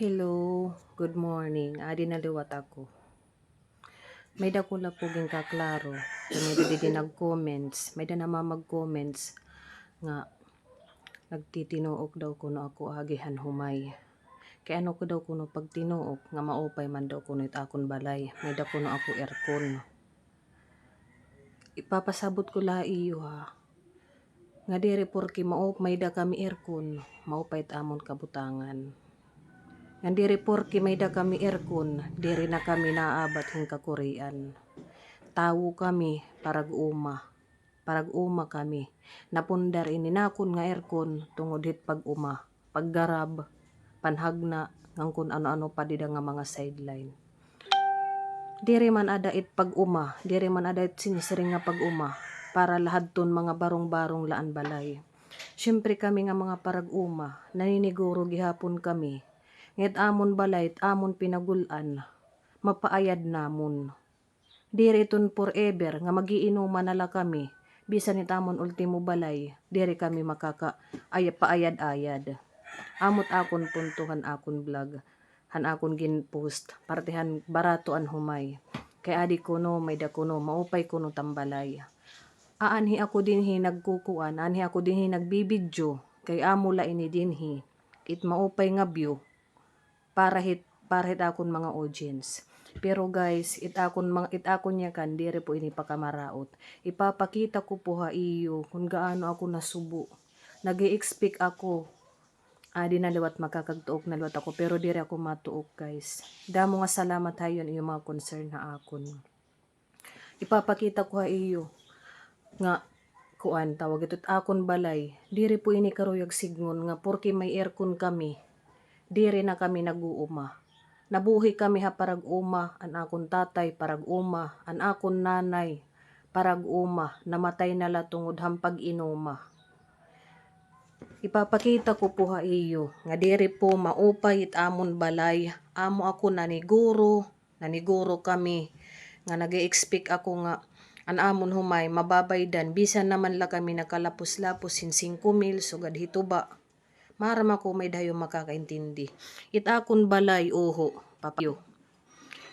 Hello, good morning. Adi na liwat ako. May dako la puging kaklaro. May didi nag-comments. May da nama mag-comments nga nagtitinuok daw kuno ako agihan humay. Kaya ano ko daw kuno pag tinuok nga maupay man daw kuno it akon balay. May da kuno ako aircon. Ipapasabot ko la iyo ha. Nga diri porki maup may da kami aircon. Maupay it amon kabutangan. Nga diri porki may da kami aircon, diri na kami naabat hing kakurian. Tawo kami parag uma. Parag uma kami. Napundar ini nakon nga aircon tungod hit pag uma. Paggarab, panhagna, ngang kun ano-ano pa dida nga mga sideline. Diri man ada it pag uma, diri man ada it sinisiring nga pag uma para lahadton mga barong-barong laan balay. Siyempre kami nga mga parag uma, naniniguro gihapon kami Ngit amon balay, amon pinagulan, mapaayad namon. Diri tun forever, nga magiinuman nala kami, bisan it amon ultimo balay, diri kami makaka ay paayad-ayad. Amot akon puntuhan akon vlog, han akon gin post, partihan barato an humay. Kay adi ko no, may da ko no, maupay ko no tambalay. Aanhi ako dinhi nagkukuan, anhi ako dinhi nagbibidyo, kay amo la ini dinhi. It maupay nga view, para hit para hit akon mga audience. Pero guys, it akon mga it akon niya kan dire po ini pakamaraot. Ipapakita ko po ha iyo kung gaano ako nasubo. Nag-expect ako Adi na liwat makakagtuok na liwat ako pero dire ako matuok guys. Damo nga salamat hayon iyo mga concern na akon. Ipapakita ko ha iyo nga kuan tawag ito akon balay. Dire po ini karuyag signon nga porke may aircon kami diri na kami naguuma. Nabuhi kami ha parag uma, an akon tatay parag uma, an akon nanay parag uma, namatay na la tungod hampag inuma. Ipapakita ko po ha iyo, nga diri po maupay it amon balay, amo ako naniguro, naniguro kami, nga nag expect ako nga an amon humay mababaydan bisan naman la kami nakalapos-lapos sin 5 mil sugad hituba Maram ako may dayo makakaintindi. It akon balay uho, papayo.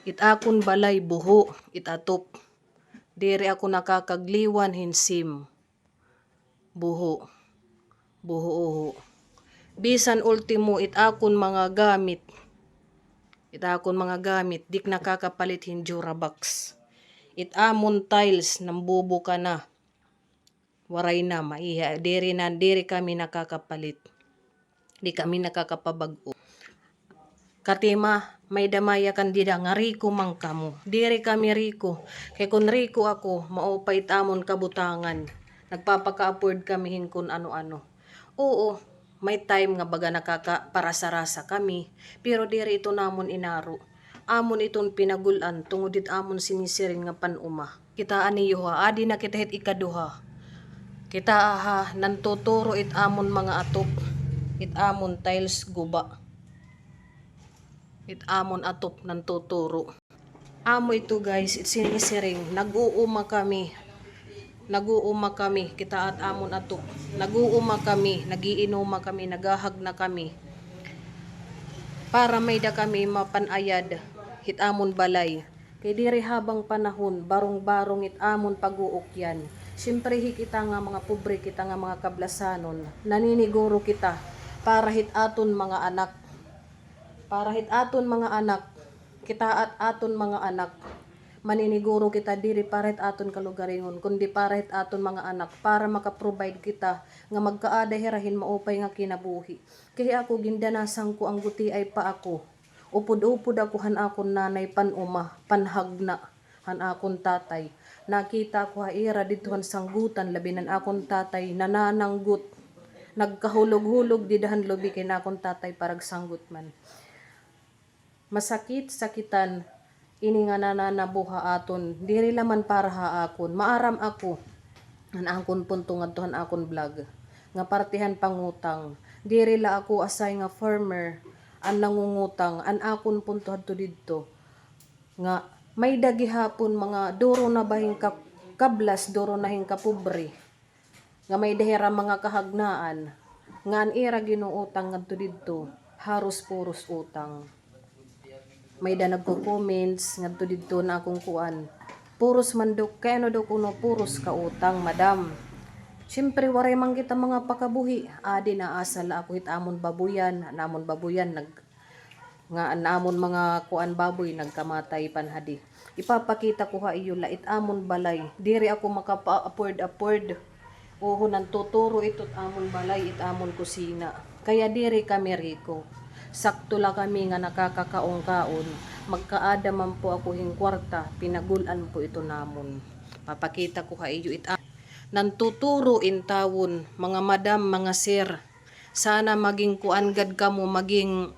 It akon balay buho, itatop. Dere ako nakakagliwan hinsim. Buho. Buho uho. Bisan ultimo it akon mga gamit. It akon mga gamit, dik nakakapalit hin Durabox. It amon tiles, nambubo ka na. Waray na, maiha. Dere na, dere kami nakakapalit di kami nakakapabago. Katima, may damaya kandida nga riko mang kamo. Diri kami riko. Kay kun riko ako, maupay tamon kabutangan. Nagpapaka-afford kami hinkon ano-ano. Oo, may time nga baga nakaka parasa-rasa kami. Pero diri ito namon inaro. Amon iton pinagulan tungod dit amon sinisiring nga panuma. Kita ani yuha, adi na kita ikaduha. Kita aha, nantuturo it amon mga atop it amon tiles guba. It amon atop ng tuturo. Amo ito guys, it sinisiring. Nag-uuma kami. Nag-uuma kami. Kita at amon atop. Nag-uuma kami. Nagiinuma kami. Nagahag na kami. Para may da kami mapanayad. Hit amon balay. Kay diri habang panahon, barong-barong it amon pag-uok yan. Siyempre kita nga mga pobre, kita nga mga kablasanon. Naniniguro kita para hit aton mga anak. Para hit aton mga anak. Kita at aton mga anak. Maniniguro kita diri para hit aton kalugaringon kundi para hit aton mga anak para maka-provide kita nga magkaada hirahin maupay nga kinabuhi. Kaya ako gindanasang ko ang guti ay pa ako. Upod-upod ako han akon nanay panuma panhagna han akon tatay. Nakita ko ha ira dituhan sanggutan labinan akon tatay nanananggut nagkahulog-hulog di dahan lobi kay nakon tatay parag sanggut man. Masakit sakitan ini nga nananabuha aton. Diri laman para ha akon. Maaram ako. An angkon punto ngadtuhan akon vlog. Nga partihan pangutang. Diri la ako asay nga farmer. An nangungutang. An akon punto adto didto nga may dagihapon mga duro na bahing ka, kablas duro na hing kapobre nga may dahira mga kahagnaan nga an ira ginuutang ngadto didto haros puros utang may da nagko-comments ngadto didto na akong kuan puros mandok kay ano daw kuno puros ka utang madam Siyempre, waray man kita mga pakabuhi. Adi na asal ako hitamon babuyan, namon babuyan, nag, nga namon mga kuan baboy, nagkamatay panhadi. Ipapakita ko ha iyo lait amon balay. Diri ako makapa-afford afford. Oho nang tuturo ito't amon balay, it amon kusina. Kaya diri kami riko. Sakto la kami nga nakakakaong-kaon. Magkaada po ako hing kwarta, pinagulan po ito namon. Papakita ko ha iyo it nan tuturo in tawon mga madam mga sir sana maging kuangad ka mo maging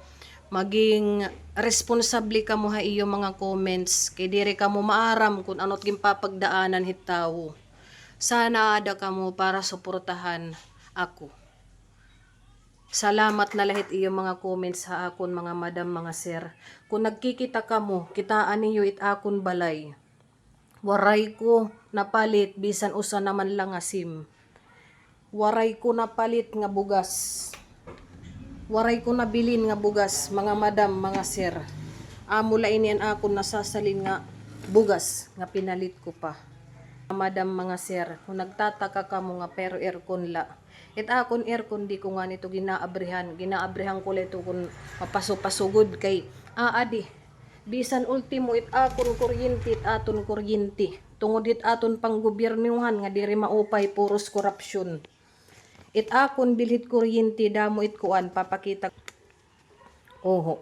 maging responsable ka mo ha iyo mga comments kay dire ka mo maaram kung ano't gimpapagdaanan hitaw sana ada ka mo para suportahan ako Salamat na lahat iyo mga comments sa akon mga madam mga sir. Kung nagkikita ka mo, kitaan niyo it akon balay. Waray ko napalit bisan usa naman lang asim. Waray ko napalit nga bugas. Waray ko nabilin nga bugas, mga madam, mga sir. Amo la inian ako nasasalin nga bugas nga pinalit ko pa. Madam, mga sir, kung nagtataka ka mo nga pero aircon la. It akon aircon di ko nga nito ginaabrihan. Ginaabrihan ko lito kung mapaso-pasugod kay aadi. Bisan ultimo it akon kuryente it aton kuryente. Tungod it aton pang gobyernuhan nga diri maupay puros korupsyon. It akon bilhit kuryente damo it kuan papakita. Oho.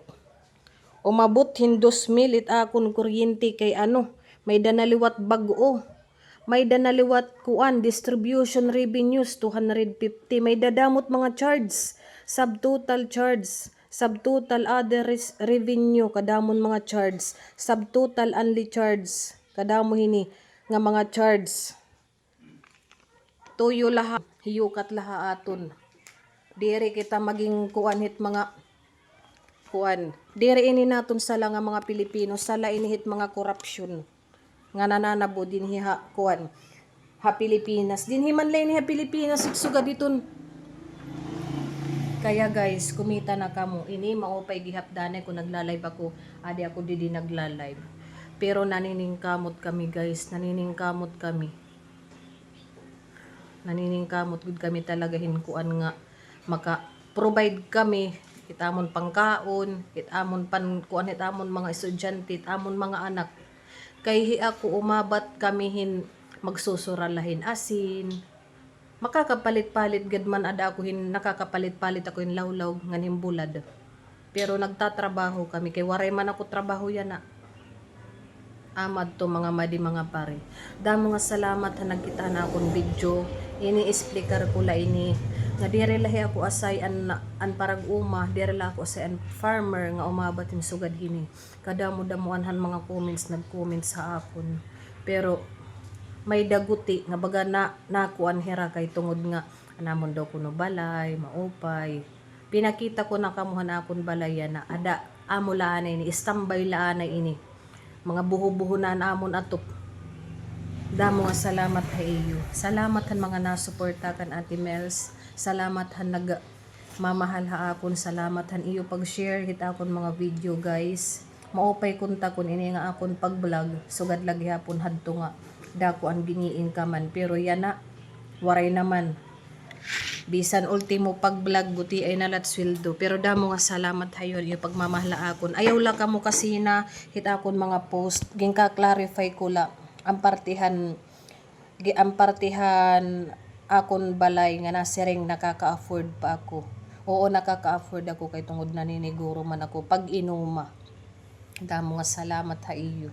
Umabot hindos mil it akon kuryente kay ano, may danaliwat bago. May danaliwat kuan distribution revenues 250. May dadamot mga charge, subtotal charge, subtotal other revenue kadamon mga charge, subtotal only charge kadamo hini nga mga charge. Tuyo laha, hiyukat laha aton. Diri kita maging kuan hit mga kuan. Diri ini naton sala nga mga Pilipino sala inihit mga korupsyon nga nananabo din hiha kuan ha Pilipinas. Din himan lay ni ha Pilipinas suga diton. Kaya guys kumita na kamo ini maupay gihapdanay kung nagla-live ako. Adi ako didi nagla-live. Pero naniningkamot kami guys. Naniningkamot kami. Naniningkamot gud kami talaga hinkuan nga maka provide kami itamon pangkaon itamon pan kuan itamon mga estudyante itamon mga anak kay ako umabat kami hin magsusuralahin asin. Makakapalit-palit gad man ada ako hin nakakapalit-palit ako hin lawlaw nga nimbulad. Pero nagtatrabaho kami kay waray man ako trabaho yan na. Amad to mga madi mga pare. Damo nga salamat ha nagkita na akong video. Ini explicar ko la ini nga dire lahi ako asay an an parag uma dire la ako asay an farmer nga umabat yung sugad hini kada mo damuanhan mga comments nag-comment sa akon pero may daguti nga baga na nakuan hera kay tungod nga anamon daw kuno balay maupay. Pinakita ko na kamuhan akon balay na ada amo laanay ni istambay laanay ini. Mga buho-buho na amon atop Damo nga salamat ha iyo. Salamat han mga nasuporta kan Ate Mels. Salamat han nag mamahal ha akon. Salamat han iyo pag-share hit akon mga video guys. Maupay kunta kun ini nga akon pag-vlog. Sugad lagi hapon hadto nga dako ang gingiin ka man. Pero yan na waray naman. Bisan ultimo pag-vlog buti ay nalat sweldo. Pero damo nga salamat hayon yung pagmamahal akon. Ayaw lang kamo kasi na hit akon mga post. Ging ka clarify ko la ang partihan ang partihan akon balay nga nasiring nakaka-afford pa ako. Oo, nakaka-afford ako kay tungod naniniguro man ako pag inuma. Damo nga salamat ha iyo.